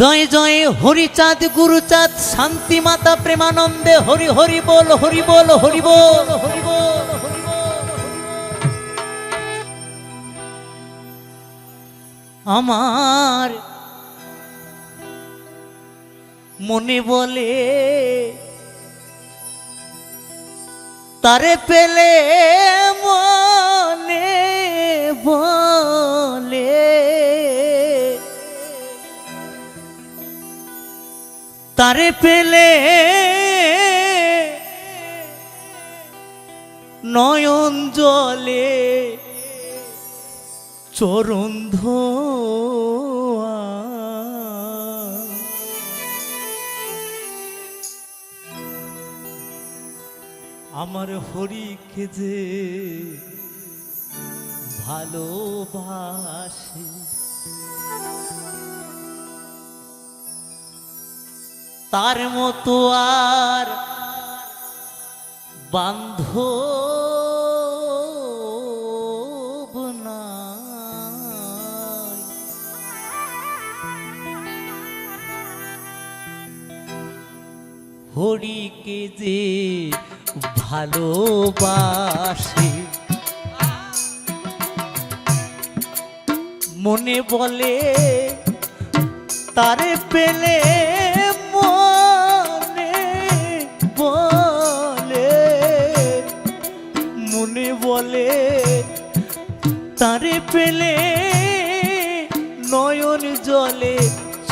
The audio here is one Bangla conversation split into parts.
জয় জয় হরিচাঁদ, গুরুচাঁদ শান্তি মাতা প্রেমানন্দে হরি হরি বল হরি বল হরি বল হরি বল। আমার মনে বলে, তারে পেলে মনে বলে। তারে পেলে নয়ন জলে চরণ আমার হরিকে যে ভালোবাসে তার মতো আর বান্ধব হরিকে যে ভালোবাসে মনে বলে তারে পেলে তারে পেলে নয়ন জলে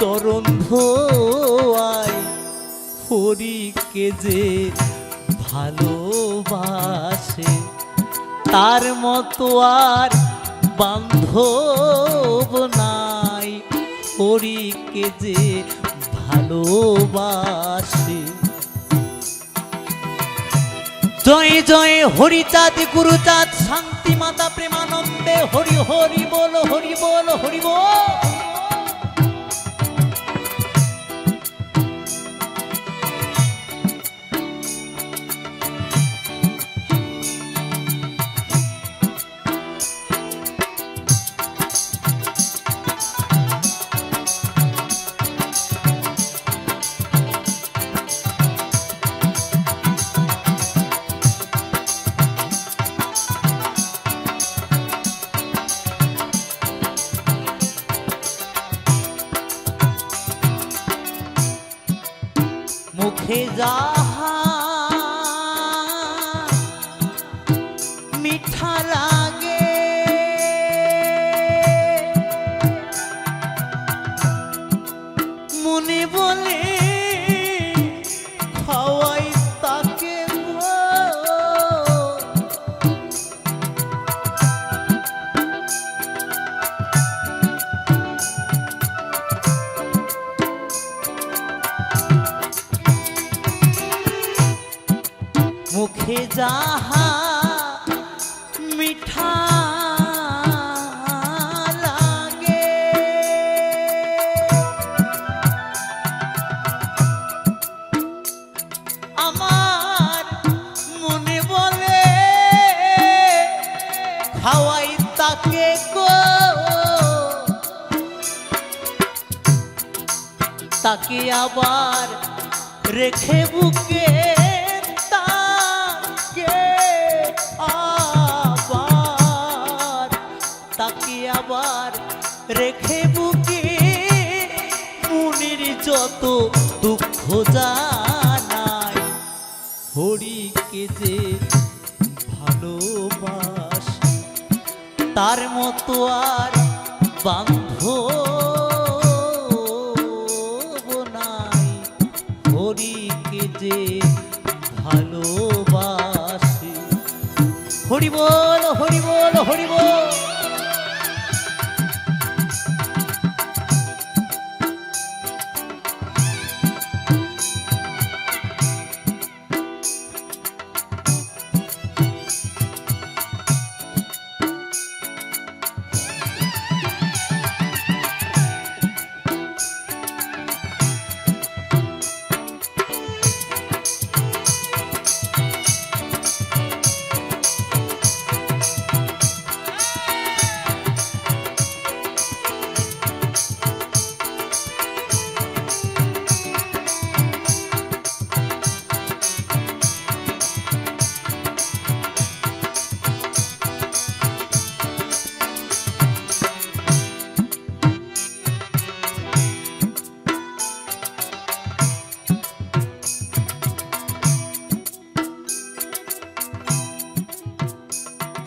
চরণ ধোয়ায় হরিকে যে ভালোবাসে, তার মতো আর বান্ধব নাই। হরিকে যে ভালোবাসে। জয় জয়, হরিচাঁদ, গুরুচাঁদ শান্তি মাতা প্রেমানন্দে হরি হরি বল হরি বল হরি বল। মুখে যাহা মিঠা লাগে। আমার মনে বলে খাওয়াই তাকে গো। তাকে আবার রেখে বুকে যত দুঃখ জানাই, হরিকে যে তার মতো আর বান্ধব নাই। হরিকে যে ভালোবাসি হরি বল।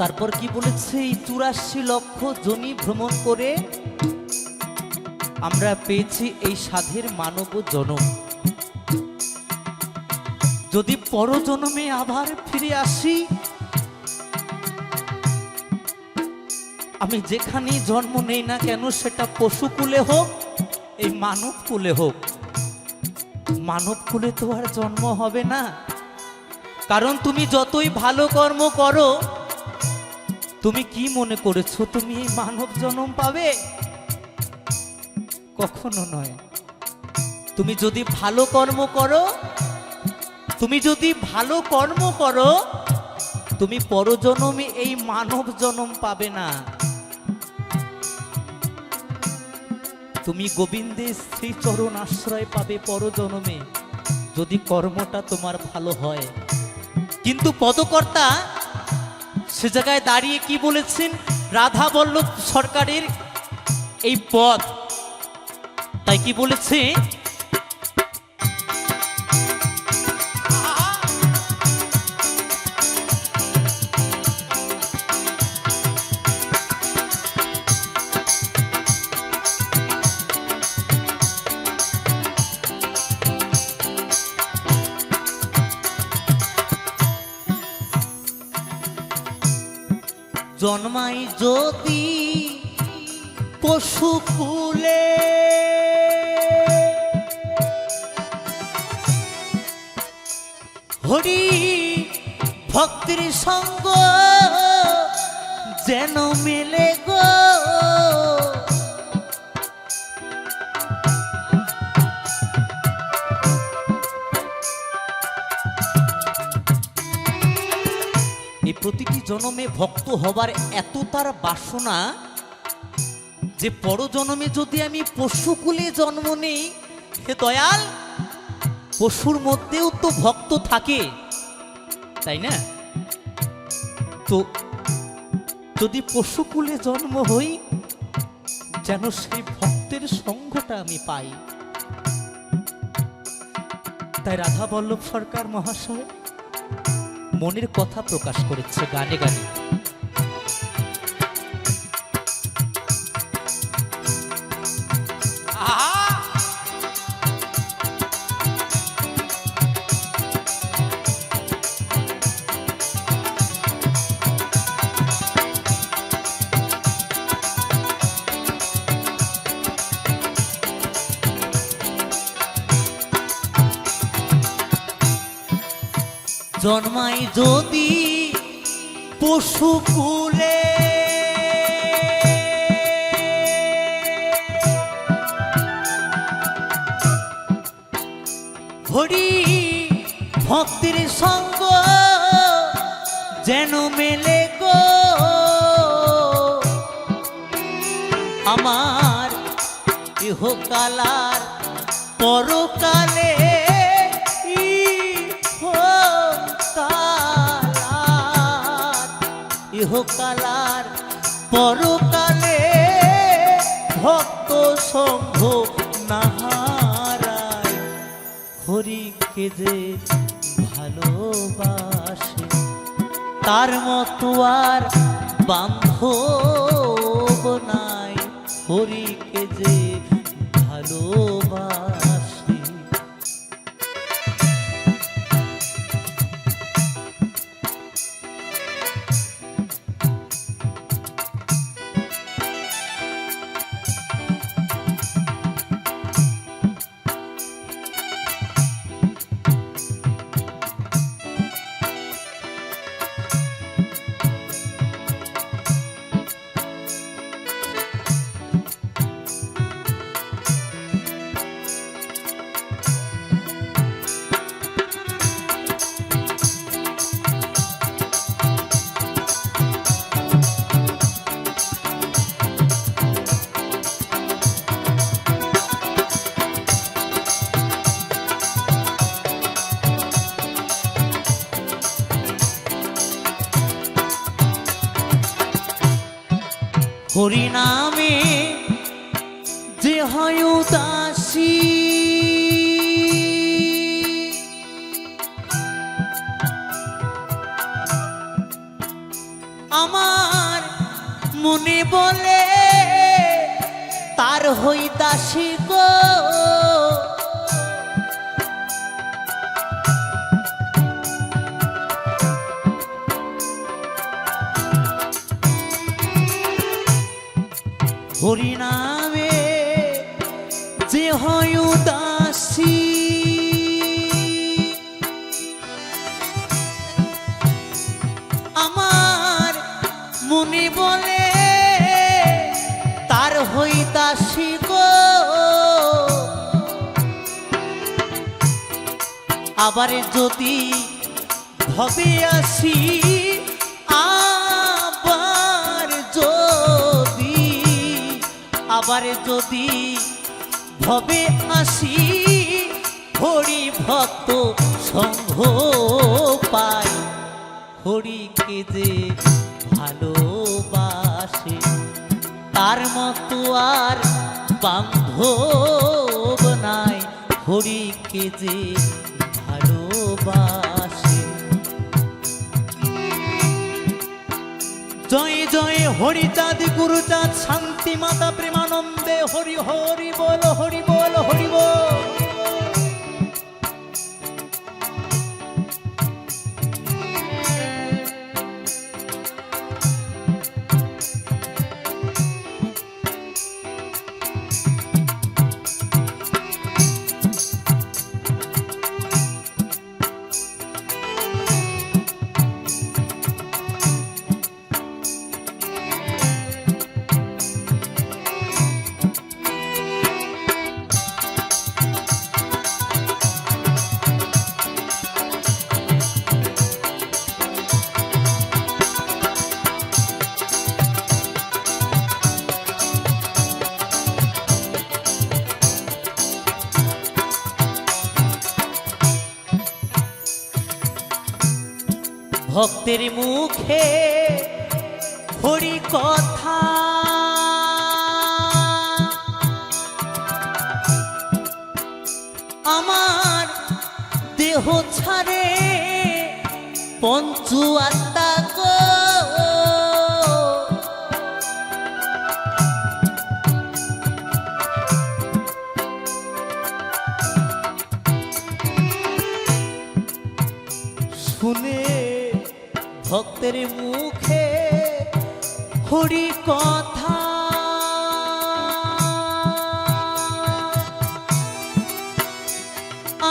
তারপর কি বলেছে? এই চুরাশি লক্ষ জমি ভ্রমণ করে আমরা পেয়েছি এই সাধের মানব জনম। যদি পরজন্মে আবার ফিরে আসি, আমি যেখানেই জন্ম নেই না কেন, সেটা পশুকুলে হোক, এই মানব কুলে হোক। মানব কুলে তো আর জন্ম হবে না। কারণ তুমি যতই ভালো কর্ম করো তুমি কি মনে করেছ তুমি এই মানব জন্ম পাবে? কখনো নয়। তুমি যদি ভালো কর্ম করো, তুমি যদি ভালো কর্ম করো, তুমি পরজনমে এই মানব জনম পাবে না। তুমি গোবিন্দের শ্রীচরণ আশ্রয় পাবে পরজনমে, যদি কর্মটা তোমার ভালো হয়। কিন্তু পদকর্তা সে জায়গায় দাঁড়িয়ে কি বলেছেন? রাধা বল্লভ সরকারের এই পদ। তাই কি বলেছে? জন্মাই যদি পশু ফুলে। হরি ভক্তির সঙ্গ যেন মেলে গো। জনমে ভক্ত হবার এত তার বাসনা যে পরজনমে যদি আমি পশুকুলে জন্ম নেই, হে দয়াল, পশুর মধ্যেও তো ভক্ত থাকে, তাই না? তো যদি পশুকুলে জন্ম হই, যেন সেই ভক্তের সঙ্গটা আমি পাই। তাই রাধা বল্লভ সরকার মহাশয় মনের কথা প্রকাশ করেছে গানে গানে। জন্মাই যদি পশু কুলে হরি ভক্তির সঙ্গ যেন মেলে গো। আমার ইহকালার পরকালে ইহকালার পরকালে ভক্ত সংঘ নাহারায়। হরিকে যে ভালোবাসে তার মতো আর বান্ধব নাই। হরিকে হরিনামে যে হয় উদাসী। আমার মনে বলে তার হই দাসী গো। হরিনামে যে হয় উদাসী। আমার মুনি বলে, তার হই দাসী গো। আবার যদি ভবে আসি আবার যদি ভবে আসি, হরি ভক্ত সংঘ পাই। হরিকে যে ভালোবাসে, তার মতো আর বান্ধব নাই। হরিকে যে ভালোবাসে জয় জয় হরিচাঁদ গুরুচাঁদ শান্তি মাতা প্রেমানন্দে হরি হরি বল হরি বল হরি বল। ভক্তের মুখে হরি কথা। আমার দেহ ছাড়ে পঞ্চু আত্মা ভক্তের মুখে হরি কথা।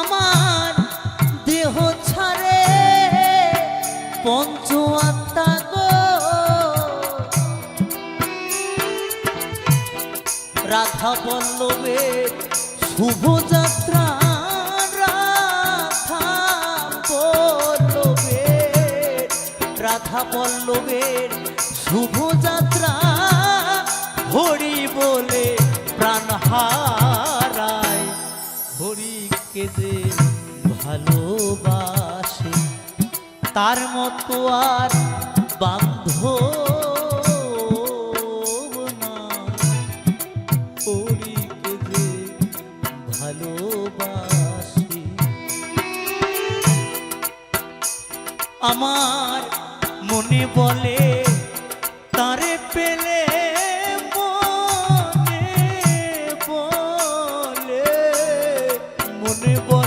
আমার দেহ ছাড়ে পঞ্চ আত্মা গো। রাধা বল্লভের শুভ যাত্রা রাধা পল্লবের শুভ যাত্রা হরি বলে প্রাণ হারায়। হরিকে যে ভালোবাসে, তার মতো আর বান্ধব না। হরিকে যে ভালোবাসি, আমার মনে বলে তারে পেলে মনে বলে মনে বলে